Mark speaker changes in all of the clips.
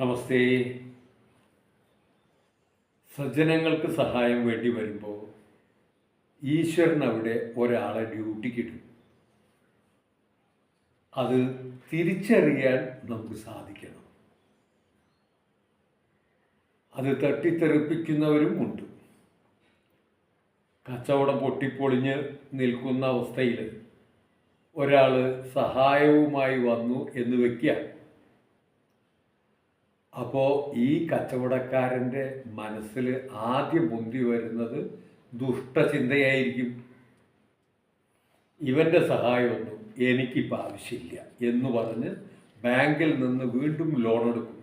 Speaker 1: നമസ്തേ. സജ്ജനങ്ങൾക്ക് സഹായം വേണ്ടി വരുമ്പോൾ ഈശ്വരൻ അവിടെ ഒരാളെ ഡ്യൂട്ടിക്കിടും അത് തിരിച്ചറിയാൻ നമുക്ക് സാധിക്കണം. അത് തട്ടിത്തെറിപ്പിക്കുന്നവരും ഉണ്ട്. കച്ചവടം പൊട്ടിപ്പൊളിഞ്ഞ് നിൽക്കുന്ന അവസ്ഥയിൽ ഒരാൾ സഹായവുമായി വന്നു എന്ന് വയ്ക്കുക അപ്പോൾ ഈ കച്ചവടക്കാരന്റെ മനസ്സിൽ ആദ്യം പൊന്തി വരുന്നത് ദുഷ്ടചിന്തയായിരിക്കും. ഇവന്റെ സഹായമൊന്നും എനിക്കിപ്പോൾ ആവശ്യമില്ല എന്ന് പറഞ്ഞ് ബാങ്കിൽ നിന്ന് വീണ്ടും ലോൺ എടുക്കും.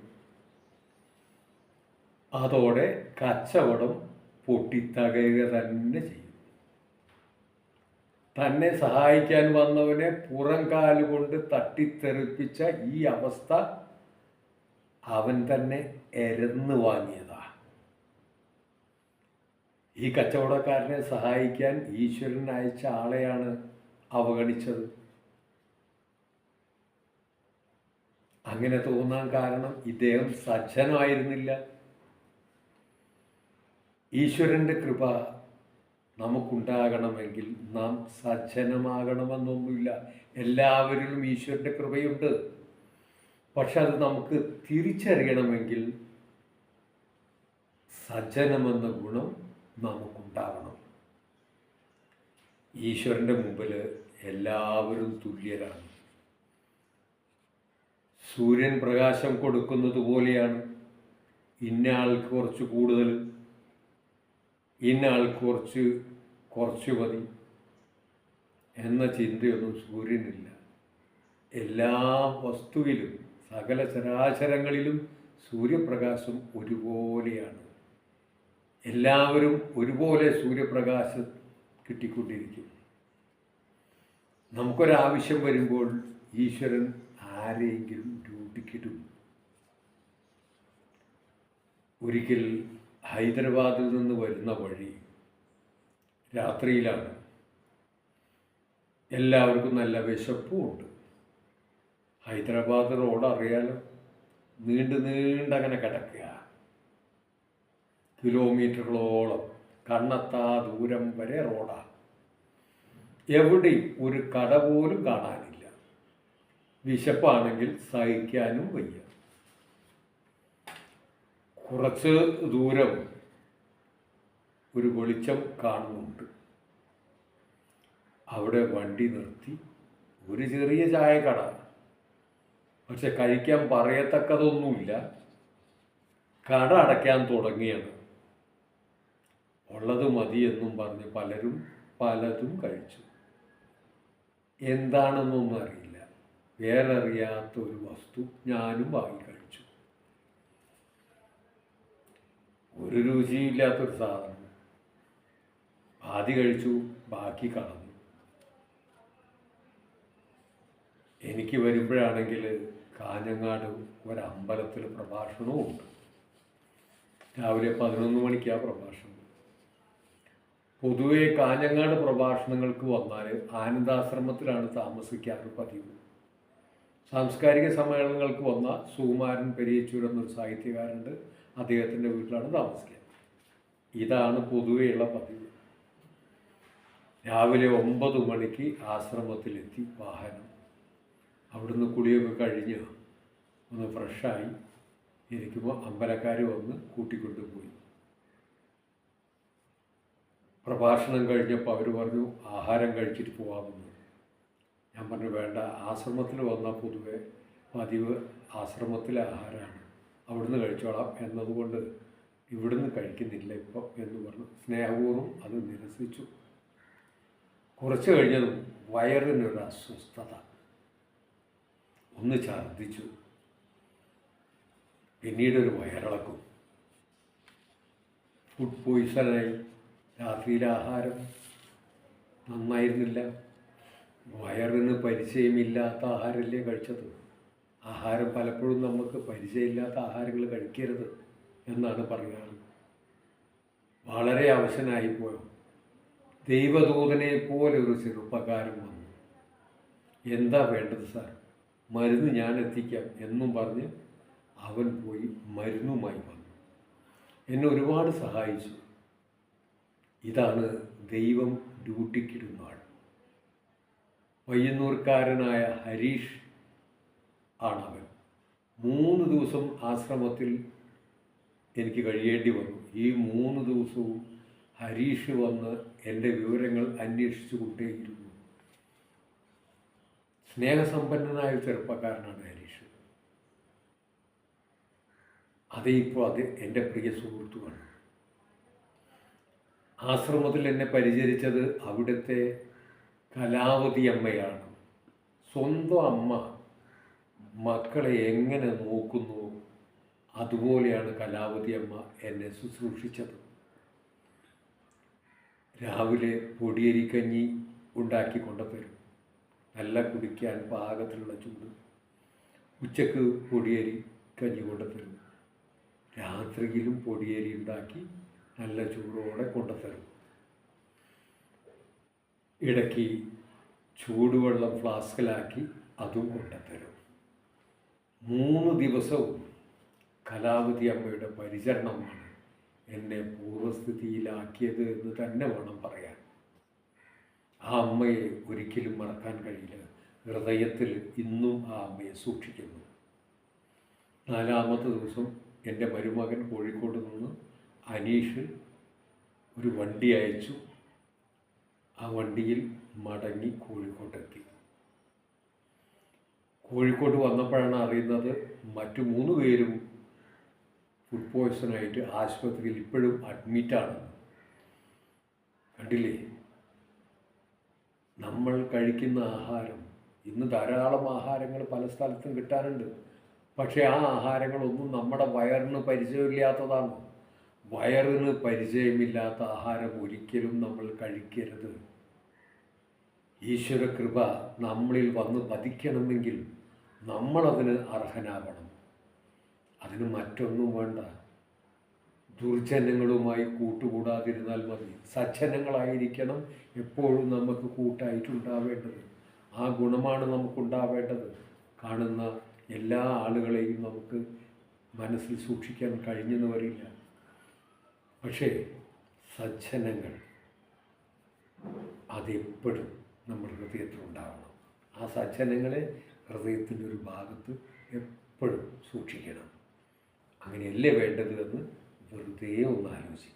Speaker 1: അതോടെ കച്ചവടം പൊട്ടിത്തകയുക തന്നെ ചെയ്യും. തന്നെ സഹായിക്കാൻ വന്നവനെ പുറം കാലുകൊണ്ട് തട്ടിത്തെറിപ്പിച്ച ഈ അവസ്ഥ അവൻ തന്നെ എരന്ന് വാങ്ങിയതാ. ഈ കച്ചവടക്കാരനെ സഹായിക്കാൻ ഈശ്വരൻ അയച്ച ആളെയാണ് അവഗണിച്ചത്. അങ്ങനെ തോന്നാൻ കാരണം ഇദ്ദേഹം സജ്ജനായിരുന്നില്ല. ഈശ്വരന്റെ കൃപ നമുക്കുണ്ടാകണമെങ്കിൽ നാം സജ്ജനമാകണമെന്നൊന്നുമില്ല. എല്ലാവരിലും ഈശ്വരന്റെ കൃപയുണ്ട്. പക്ഷെ അത് നമുക്ക് തിരിച്ചറിയണമെങ്കിൽ സജ്ജനമെന്ന ഗുണം നമുക്കുണ്ടാവണം. ഈശ്വരന്റെ മുമ്പിൽ എല്ലാവരും തുല്യരാണ്. സൂര്യൻ പ്രകാശം കൊടുക്കുന്നത് പോലെയാണ്. ഇന്ന ആൾക്ക് കുറച്ച് കൂടുതൽ ഇന്ന ആൾക്ക് കുറച്ച് കുറച്ച് മതി എന്ന ചിന്തയൊന്നും സൂര്യനില്ല. എല്ലാ വസ്തുവിലും സകല ചരാചരങ്ങളിലും സൂര്യപ്രകാശം ഒരുപോലെയാണ്. എല്ലാവരും ഒരുപോലെ സൂര്യപ്രകാശം കിട്ടിക്കൊണ്ടിരിക്കും. നമുക്കൊരാവശ്യം വരുമ്പോൾ ഈശ്വരൻ ആരെയെങ്കിലും രൂപിക്കിടും ഒരിക്കൽ ഹൈദരാബാദിൽ നിന്ന് വരുന്ന വഴി രാത്രിയിലാണ്. എല്ലാവർക്കും നല്ല വിശപ്പും ഉണ്ട് ഹൈദരാബാദ് റോഡ് അറിയാലോ? നീണ്ട് നീണ്ടങ്ങനെ കിടക്കുക കിലോമീറ്ററുകളോളം കണ്ണെത്താ ദൂരം വരെ റോഡാണ് എവിടെയും ഒരു കട പോലും കാണാനില്ല. വിശപ്പാണെങ്കിൽ സഹിക്കാനും വയ്യ. കുറച്ച് ദൂരം ഒരു വെളിച്ചം കാണുന്നുണ്ട്. അവിടെ വണ്ടി നിർത്തി. ഒരു ചെറിയ ചായക്കട. പക്ഷെ കഴിക്കാൻ പറയത്തക്കതൊന്നുമില്ല. കട അടയ്ക്കാൻ തുടങ്ങിയാണ്. ഉള്ളത് മതി എന്നും പറഞ്ഞ് പലരും പലതും കഴിച്ചു. എന്താണെന്നൊന്നും അറിയില്ല. വേറെ അറിയാത്ത ഒരു വസ്തു ഞാനും വാങ്ങി കഴിച്ചു. ഒരു രുചിയില്ലാത്തൊരു സാധനം. ആദ്യം കഴിച്ചു ബാക്കി കളഞ്ഞു എനിക്ക് വരുമ്പോഴാണെങ്കിൽ കാഞ്ഞങ്ങാട് ഒരമ്പലത്തിൽ പ്രഭാഷണവും ഉണ്ട്. രാവിലെ പതിനൊന്ന് മണിക്കാണ് പ്രഭാഷണം. പൊതുവെ കാഞ്ഞങ്ങാട് പ്രഭാഷണങ്ങൾക്ക് വന്നാൽ ആനന്ദാശ്രമത്തിലാണ് താമസിക്കാറ് പതിവ്. സാംസ്കാരിക സമ്മേളനങ്ങൾക്ക് വന്ന സുകുമാരൻ പെരിയച്ചൂർ എന്നൊരു സാഹിത്യകാരുണ്ട് അദ്ദേഹത്തിന്റെ വീട്ടിലാണ് താമസിക്കുക ഇതാണ് പൊതുവെയുള്ള പതിവ്. രാവിലെ ഒമ്പത് മണിക്ക് ആശ്രമത്തിലെത്തി വാഹനം. അവിടുന്ന് കുളിയൊക്കെ കഴിഞ്ഞ് ഒന്ന് ഫ്രഷായി ഇരിക്കുമ്പോൾ അമ്പലക്കാർ വന്ന് കൂട്ടിക്കൊണ്ടുപോയി പ്രഭാഷണം കഴിഞ്ഞപ്പോൾ അവർ പറഞ്ഞു ആഹാരം കഴിച്ചിട്ട് പോകാമെന്ന് ഞാൻ പറഞ്ഞു വേണ്ട ആശ്രമത്തിൽ വന്നാൽ പൊതുവെ പതിവ് ആശ്രമത്തിലെ ആഹാരമാണ് അവിടുന്ന് കഴിച്ചോളാം. എന്നതുകൊണ്ട് ഇവിടുന്ന് കഴിക്കുന്നില്ല ഇപ്പോൾ എന്ന് പറഞ്ഞു. സ്നേഹപൂർവം അത് നിരസിച്ചു. കുറച്ച് കഴിഞ്ഞതും വയറിനൊരു അസ്വസ്ഥത. ഒന്ന് ഛർദ്ദിച്ചു. പിന്നീടൊരു വയറിളക്കും. ഫുഡ് പോയിസണായി രാത്രിയിലെ ആഹാരം നന്നായിരുന്നില്ല. വയറിന് പരിചയമില്ലാത്ത ആഹാരമല്ലേ കഴിച്ചത്? ആഹാരം പലപ്പോഴും നമുക്ക് പരിചയമില്ലാത്ത ആഹാരങ്ങൾ കഴിക്കരുത് എന്നാണ് പറയാറ് വളരെ അവശനായിപ്പോയോ ദൈവദൂതനെ പോലെ ഒരു ചെറുപ്പക്കാരൻ വന്നു. എന്താ വേണ്ടത് സാർ? മരുന്ന് ഞാൻ എത്തിക്കാം എന്നും പറഞ്ഞ് അവൻ പോയി മരുന്നുമായി വന്നു. എന്നെ ഒരുപാട് സഹായിച്ചു. ഇതാണ് ദൈവം ഡ്യൂട്ടിക്കിടുന്ന ആൾ. പയ്യന്നൂർക്കാരനായ ഹരീഷ് ആണവൻ. മൂന്ന് ദിവസം ആശ്രമത്തിൽ എനിക്ക് കഴിയേണ്ടി വന്നു. ഈ മൂന്ന് ദിവസവും ഹരീഷ് വന്ന് എന്റെ വിവരങ്ങൾ അന്വേഷിച്ചു കൊണ്ടേയിരുന്നു സ്നേഹസമ്പന്നനായ ഒരു ചെറുപ്പക്കാരനാണ് ഹരീഷ്. അതേ ഇപ്പോൾ അത് എന്റെ പ്രിയ സുഹൃത്തുമാണ് ആശ്രമത്തിൽ എന്നെ പരിചരിച്ചത് അവിടുത്തെ കലാവതി അമ്മയാണ്. സ്വന്തം അമ്മ മക്കളെ എങ്ങനെ നോക്കുന്നു അതുപോലെയാണ് കലാവതി അമ്മ എന്നെ ശുശ്രൂഷിച്ചത്. രാവിലെ പൊടിയരിക്കഞ്ഞി ഉണ്ടാക്കി കൊണ്ടുതരും നല്ല കുടിക്കാൻ പാകത്തിലുള്ള ചൂട്. ഉച്ചയ്ക്ക് പൊടിയരി കഞ്ഞി കൊണ്ടുതരും രാത്രിയിലും പൊടിയരി ഉണ്ടാക്കി നല്ല ചൂടോടെ കൊണ്ടുതരും. ഇടയ്ക്ക് ചൂടുവെള്ളം ഫ്ലാസ്കിലാക്കി അതും കൊണ്ടുതരും. മൂന്ന് ദിവസവും കലാവതി അമ്മയുടെ പരിചരണമാണ് എന്നെ പൂർവസ്ഥിതിയിലാക്കിയത് എന്ന് തന്നെ വേണം പറയാൻ. ആ അമ്മയെ ഒരിക്കലും മറക്കാൻ കഴിയില്ല. ഹൃദയത്തിൽ ഇന്നും ആ അമ്മയെ സൂക്ഷിക്കുന്നു. നാലാമത്തെ ദിവസം എന്റെ മരുമകൻ കോഴിക്കോട് നിന്ന് അനീഷ് ഒരു വണ്ടി അയച്ചു. ആ വണ്ടിയിൽ മടങ്ങി കോഴിക്കോട്ടെത്തി. കോഴിക്കോട്ട് വന്നപ്പോഴാണ് അറിയുന്നത് മറ്റു മൂന്ന് പേരും ഫുഡ് പോയിസണായിട്ട് ആശുപത്രിയിൽ ഇപ്പോഴും അഡ്മിറ്റാണ് കണ്ടില്ലേ? നമ്മൾ കഴിക്കുന്ന ആഹാരം. ഇന്ന് ധാരാളം ആഹാരങ്ങൾ പല സ്ഥലത്തും കിട്ടാനുണ്ട്. പക്ഷേ ആ ആഹാരങ്ങളൊന്നും നമ്മുടെ വയറിന് പരിചയമില്ലാത്തതാണ്. വയറിന് പരിചയമില്ലാത്ത ആഹാരം ഒരിക്കലും നമ്മൾ കഴിക്കരുത്. ഈശ്വര കൃപ നമ്മളിൽ വന്ന് പതിക്കണമെങ്കിൽ നമ്മളതിന് അർഹനാവണം. അതിന് മറ്റൊന്നും വേണ്ട. ദുർജനങ്ങളുമായി കൂട്ടുകൂടാതിരുന്നാൽ മതി. സജ്ജനങ്ങളായിരിക്കണം എപ്പോഴും നമുക്ക് കൂട്ടായിട്ടുണ്ടാവേണ്ടത്. ആ ഗുണമാണ് നമുക്കുണ്ടാവേണ്ടത്. കാണുന്ന എല്ലാ ആളുകളെയും നമുക്ക് മനസ്സിൽ സൂക്ഷിക്കാൻ കഴിഞ്ഞെന്ന് വരില്ല. പക്ഷേ സജ്ജനങ്ങൾ അതെപ്പോഴും നമ്മുടെ ഹൃദയത്തിൽ ഉണ്ടാവണം ആ സജ്ജനങ്ങളെ ഹൃദയത്തിന്റെ ഒരു ഭാഗത്ത് എപ്പോഴും സൂക്ഷിക്കണം. അങ്ങനെയല്ലേ വേണ്ടത് എന്ന് വെറുതെ ഒന്ന് ആലോചിക്കുക